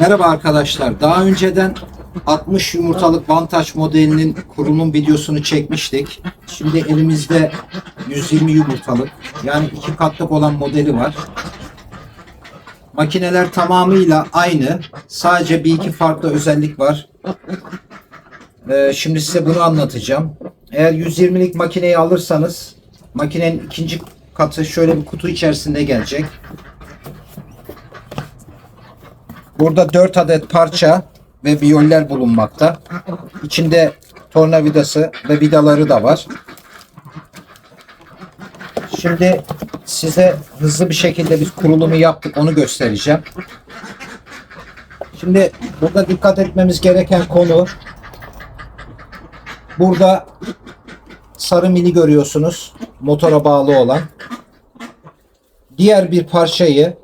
Merhaba arkadaşlar. Daha önceden 60 yumurtalık Vantage modelinin kurulum videosunu çekmiştik. Şimdi elimizde 120 yumurtalık yani iki katlık olan modeli var. Makineler tamamıyla aynı. Sadece bir iki farklı özellik var. Ee, şimdi size bunu anlatacağım. Eğer 120'lik makineyi alırsanız makinenin ikinci katı şöyle bir kutu içerisinde gelecek. Burada 4 adet parça ve viyoller bulunmakta. İçinde tornavidası ve vidaları da var. Şimdi size hızlı bir şekilde biz kurulumu yaptık onu göstereceğim. Şimdi burada dikkat etmemiz gereken konu burada sarı mili görüyorsunuz motora bağlı olan. Diğer bir parçayı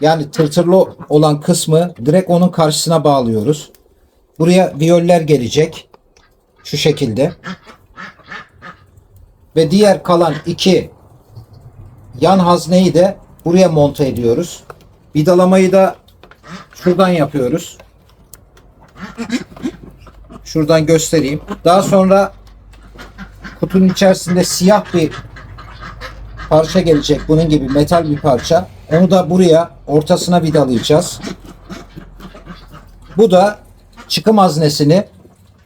yani tırtırlı olan kısmı direkt onun karşısına bağlıyoruz. Buraya viyoller gelecek. Şu şekilde. Ve diğer kalan iki yan hazneyi de buraya monte ediyoruz. Vidalamayı da şuradan yapıyoruz. Şuradan göstereyim. Daha sonra kutunun içerisinde siyah bir parça gelecek. Bunun gibi metal bir parça. Onu da buraya ortasına vidalayacağız. Bu da çıkım haznesini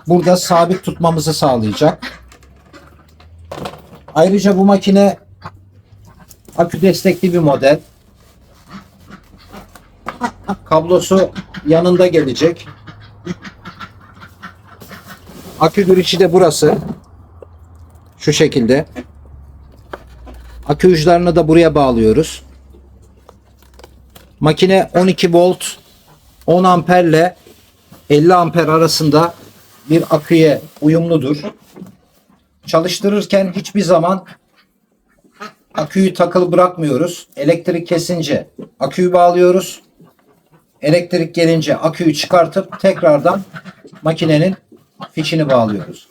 burada sabit tutmamızı sağlayacak. Ayrıca bu makine akü destekli bir model. Kablosu yanında gelecek. Akü girişi de burası. Şu şekilde. Akü uçlarını da buraya bağlıyoruz. Makine 12 volt 10 amperle 50 amper arasında bir aküye uyumludur. Çalıştırırken hiçbir zaman aküyü takılı bırakmıyoruz. Elektrik kesince aküyü bağlıyoruz. Elektrik gelince aküyü çıkartıp tekrardan makinenin fişini bağlıyoruz.